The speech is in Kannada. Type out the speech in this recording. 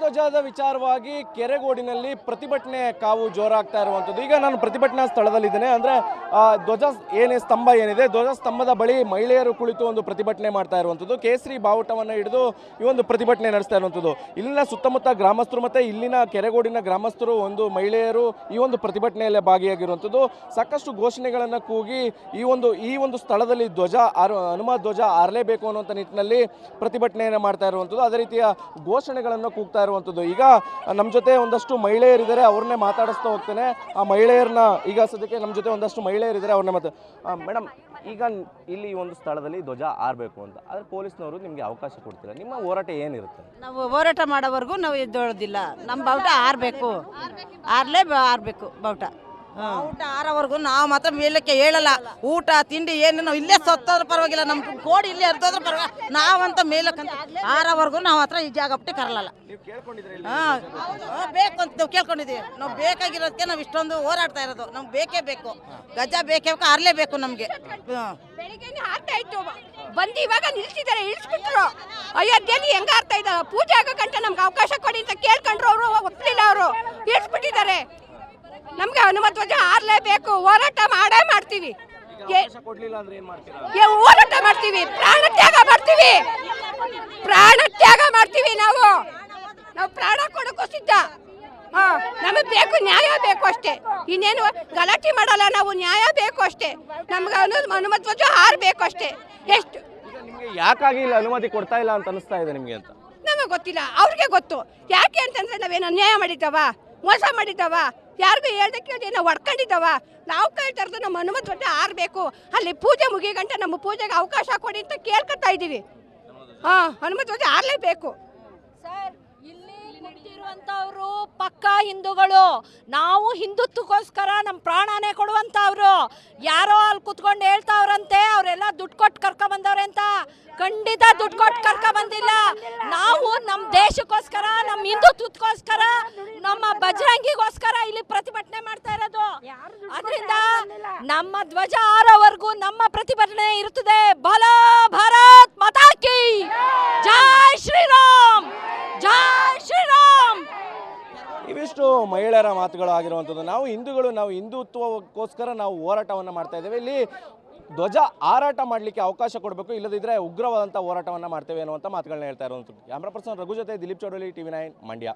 ಧ್ವಜದ ವಿಚಾರವಾಗಿ ಕೆರೆಗೋಡಿನಲ್ಲಿ ಪ್ರತಿಭಟನೆ ಕಾವು ಜೋರಾಗ್ತಾ ಇರುವಂಥದ್ದು. ಈಗ ನಾನು ಪ್ರತಿಭಟನಾ ಸ್ಥಳದಲ್ಲಿದ್ದೇನೆ ಅಂದರೆ ಧ್ವಜ ಏನೇ ಸ್ತಂಭ ಏನಿದೆ, ಧ್ವಜ ಸ್ತಂಭದ ಬಳಿ ಮಹಿಳೆಯರು ಕುಳಿತು ಒಂದು ಪ್ರತಿಭಟನೆ ಮಾಡ್ತಾ ಇರುವಂಥದ್ದು. ಕೇಸರಿ ಬಾವುಟವನ್ನು ಹಿಡಿದು ಈ ಒಂದು ಪ್ರತಿಭಟನೆ ನಡೆಸ್ತಾ ಇರುವಂಥದ್ದು. ಇಲ್ಲಿನ ಸುತ್ತಮುತ್ತ ಗ್ರಾಮಸ್ಥರು ಮತ್ತು ಇಲ್ಲಿನ ಕೆರೆಗೋಡಿನ ಗ್ರಾಮಸ್ಥರು, ಒಂದು ಮಹಿಳೆಯರು ಈ ಒಂದು ಪ್ರತಿಭಟನೆಯಲ್ಲಿ ಭಾಗಿಯಾಗಿರುವಂಥದ್ದು. ಸಾಕಷ್ಟು ಘೋಷಣೆಗಳನ್ನು ಕೂಗಿ ಈ ಒಂದು ಈ ಒಂದು ಸ್ಥಳದಲ್ಲಿ ಧ್ವಜ ಆರು, ಹನುಮ ಧ್ವಜ ಆರಲೇಬೇಕು ಅನ್ನುವಂಥ ನಿಟ್ಟಿನಲ್ಲಿ ಪ್ರತಿಭಟನೆಯನ್ನು ಮಾಡ್ತಾ ಇರುವಂಥದ್ದು. ಅದೇ ರೀತಿಯ ಘೋಷಣೆಗಳನ್ನು ಕೂಗ್ತಾ ಇರುವಂಥದ್ದು ಈಗ ನಮ್ಮ ಜೊತೆ ಒಂದಷ್ಟು ಮಹಿಳೆಯರಿದ್ದಾರೆ ಅವ್ರನ್ನೇ ಮಾತಾಡಿಸ್ತಾ ಹೋಗ್ತೇನೆ. ಆ ಮಹಿಳೆಯರನ್ನ ಈಗ ಸದ್ಯಕ್ಕೆ ನಮ್ಮ ಜೊತೆ ಒಂದಷ್ಟು ಮಹಿಳೆಯರಿದ್ದಾರೆ ಅವ್ರನ್ನ ಮತ್ತೆ ಮೇಡಮ್, ಈಗ ಇಲ್ಲಿ ಒಂದು ಸ್ಥಳದಲ್ಲಿ ಧ್ವಜ ಆರಬೇಕು ಅಂತ. ಆದರೆ ಪೊಲೀಸ್ನವರು ನಿಮಗೆ ಅವಕಾಶ ಕೊಡ್ತಿಲ್ಲ. ನಿಮ್ಮ ಹೋರಾಟ ಏನಿರುತ್ತೆ? ನಾವು ಹೋರಾಟ ಮಾಡೋವರೆಗೂ ನಾವು ಎದ್ದೋಳೋದಿಲ್ಲ. ನಮ್ಮ ಬಾವುಟ ಆರಬೇಕು. ಆರಲೇ ಆರಬೇಕು ಬಾವುಟ ಊಟ ಆರೋವರೆಗೂ ನಾವು ಮಾತ್ರ ಮೇಲಕ್ಕೆ ಹೇಳಲ್ಲ ಊಟ ತಿಂಡಿ ಏನು ನಾವು ಇಲ್ಲೇ ಸತ್ತೋದ್ರ ಪರವಾಗಿಲ್ಲ. ನಮ್ಮ ಕೋಡಿ ಇಲ್ಲೇ ಹರಿದೋದ್ರ ಪರವಾಗಿಲ್ಲ. ನಾವಂತ ಮೇಲಕ್ಕೆ ಆರವರೆಗೂ ನಾವು ಹತ್ರ ಈ ಜಾಗ ಬಿಟ್ಟು ಕರಲಲ್ಲ. ನೀವು ಕೇಳ್ಕೊಂಡಿದ್ರೆ ಹಾಂ. ಬೇಕು ಅಂತ ನಾವು ಕೇಳ್ಕೊಂಡಿದ್ದೀವಿ. ನಾವು ಬೇಕಾಗಿರೋದಕ್ಕೆ ನಾವು ಇಷ್ಟೊಂದು ಹೋರಾಡ್ತಾ ಇರೋದು. ನಮ್ಗೆ ಬೇಕೇ ಬೇಕು. ಗಜ ಬೇಕೇ ಬೇಕು ಆರ್ಲೇಬೇಕು ನಮಗೆ. ಬೆಳಿಗ್ಗೆ ಇತ್ತು. ಬಂದು ಇವಾಗ ನಿಲ್ಸಿದ್ದಾರೆ ಇಳಿಸ್ಬಿಟ್ರು. ಅಯೋಧ್ಯೆಯಲ್ಲಿ ಹೆಂಗ ಆಗ್ತಾ ಇದ್ದಾರೆ ಪೂಜೆ ಆಗೋ ಗಂಟೆ ನಮ್ಗೆ ಅವಕಾಶ ಕೊಡಿ ಅಂತ ಕೇಳ್ಕೊಂಡ್ರು ಅವರು ಒಪ್ಪಲಿಲ್ಲ ಅವರು. ಇಳಿಸ್ಬಿಟ್ಟಿದ್ದಾರೆ. ನಮ್ಗೆ ಹನುಮ ಧ್ವಜ ಆರ್ಲೇಬೇಕು ಹೋರಾಟ ಮಾಡೇ ಮಾಡ್ತೀವಿ. ಹೋರಾಟ ಮಾಡ್ತೀವಿ. ಪ್ರಾಣ ತ್ಯಾಗ ಮಾಡ್ತೀವಿ. ಪ್ರಾಣ ತ್ಯಾಗ ಮಾಡ್ತೀವಿ ನಾವು. ನಾವು ಪ್ರಾಣ ಕೊಡಕ್ಕೂ ಸಿದ್ಧ. ಹಾ ನಮಗೆ ಬೇಕು ನ್ಯಾಯ ಬೇಕು ಅಷ್ಟೇ. ಇನ್ನೇನು ಗಲಾಟೆ ಮಾಡಲ್ಲ ನಾವು ನ್ಯಾಯ ಬೇಕು ಅಷ್ಟೇ. ನಮ್ಗೆ ಅನು ಹನುಮತ್ ಧ್ವಜ ಹಾರಬೇಕು ಅಷ್ಟೇ. ಎಷ್ಟು? ಯಾಕಾಗಿ ಇಲ್ಲಿ ಅನುಮತಿ ಕೊಡ್ತಾ ಇಲ್ಲ ಅಂತ ಅನಿಸ್ತಾ ಇದೆ ನಿಮಗೆ ಅಂತ? ನಮಗೆ ಗೊತ್ತಿಲ್ಲ. ಅವ್ರಿಗೆ ಗೊತ್ತು. ಯಾಕೆ ಅಂತಂದ್ರೆ ನಾವೇನು ಅನ್ಯಾಯ ಮಾಡಿದ್ದಾವಾ? ಮೋಸ ಮಾಡಿದ್ದಾವ? ಯಾರಿಗೂ ಹೇಳ್ದೆ ಕೇಳ್ದೆ ನಾವು ಹೊಡ್ಕೊಂಡಿದ್ದಾವ. ನಾವು ಕೈ ಇರೋದು ನಮ್ಮ ಹನುಮಂತ ದೊಡ್ಡ ಆರಬೇಕು ಅಲ್ಲಿ ಪೂಜೆ ಮುಗಿಯ ಗಂಟ ನಮ್ಮ ಪೂಜೆಗೆ ಅವಕಾಶ ಕೊಡಿ ಅಂತ ಕೇಳ್ಕೊತಾ ಇದ್ದೀವಿ. ಹಾಂ, ಹನುಮತ್ ಧ್ವಜ ಆರಲೇಬೇಕು ಸರ್, ಇಲ್ಲಿ ಕೂತಿರುವಂತವ್ರು ಪಕ್ಕ ಹಿಂದೂಗಳು. ನಾವು ಹಿಂದುತ್ವಕ್ಕೋಸ್ಕರ ನಮ್ಮ ಪ್ರಾಣನೇ ಕೊಡುವಂಥವ್ರು. ಯಾರೋ ಅಲ್ಲಿ ಕುತ್ಕೊಂಡು ಹೇಳ್ತಾವ್ರಂತೆ, ಅವರೆಲ್ಲ ದುಡ್ಡು ಕೊಟ್ಟು ಕರ್ಕೊಂಡ್ಬಂದವ್ರೆ ಬಂದವ್ರೆ ಅಂತ. ಖಂಡಿತ ದುಡ್ಡು ಕೊಟ್ಟು ಕರ್ಕ ಬಂದಿಲ್ಲ. ನಾವು ನಮ್ಮ ದೇಶಕ್ಕೋಸ್ಕರ ನಮ್ಮ ಹಿಂದುತ್ವಕ್ಕೋಸ್ಕರ ನಮ್ಮ ಬಜರಂಗಿಗೋಸ್ಕರ ಇಲ್ಲಿ ಪ್ರತಿಭಟನೆ ಮಾಡ್ತಾ ಇರೋದು. ಅದರಿಂದ ನಮ್ಮ ಧ್ವಜ ಆರೋವರೆಗೂ ನಮ್ಮ ಪ್ರತಿಭಟನೆ ಇರುತ್ತದೆ. ಬಲ ಭಾರತ್ ಮತಾಕಿ ಜೈ ಶ್ರೀರಾಮ್ ಜೈ ಶ್ರೀರಾಮ್. ಇವಿಷ್ಟು ಮಹಿಳೆಯರ ಮಾತುಗಳು ಆಗಿರುವಂಥದ್ದು. ನಾವು ಹಿಂದೂಗಳು ನಾವು ಹಿಂದುತ್ವಕ್ಕೋಸ್ಕರ ನಾವು ಹೋರಾಟವನ್ನು ಮಾಡ್ತಾ ಇದ್ದೇವೆ. ಇಲ್ಲಿ ಧ್ವಜ ಹಾರಾಟ ಮಾಡಲಿಕ್ಕೆ ಅವಕಾಶ ಕೊಡಬೇಕು ಇಲ್ಲದಿದ್ದರೆ ಉಗ್ರವಾದಂಥ ಹೋರಾಟವನ್ನು ಮಾಡ್ತೇವೆ ಅನ್ನುವಂಥ ಮಾತುಗಳನ್ನ ಹೇಳ್ತಾ ಇರುವಂಥದ್ದು ಕ್ಯಾಮ್ರಾ ಪರ್ಸನ್ ರಘು ಜೊತೆ ದಿಲೀಪ್ ಚೌಡಲಿ, ಟಿವಿ ನೈನ್ ಮಂಡ್ಯ.